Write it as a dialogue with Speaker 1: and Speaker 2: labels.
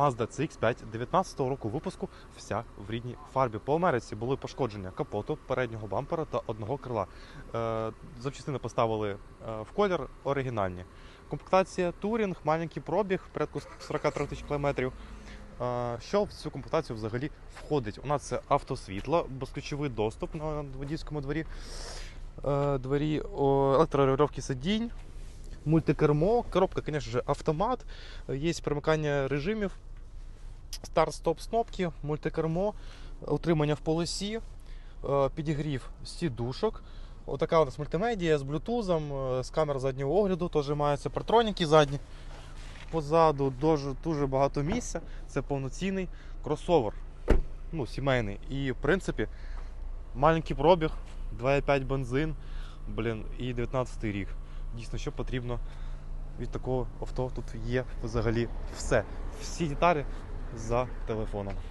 Speaker 1: Mazda CX-5 19 року випуску вся в рідній фарбі. По Америці були пошкодження капоту, переднього бампера та одного крила. Е, запчастини поставили е, в колір оригінальні. Комплектація Touring, маленький пробіг, порядку 43 тисяч кілометрів. Е, Що в цю комплектацію взагалі входить? У нас це автосвітло, безключовий доступ на водійському дворі, двері, електрорегулювання сидінь, мультикермо, коробка, звісно автомат, є примикання режимів, старт-стоп кнопки, мультикермо, утримання в полосі, е, підігрів сідушок. Отака у нас мультимедія з блютузом, е, з камер заднього огляду, теж маються партроніки задні. Позаду дуже, дуже багато місця. Це повноцінний кросовер, ну, сімейний. І в принципі маленький пробіг, 2,5 бензин, блін, і 19 рік. Дійсно, що потрібно від такого авто тут є взагалі все. Всі деталі за телефоном.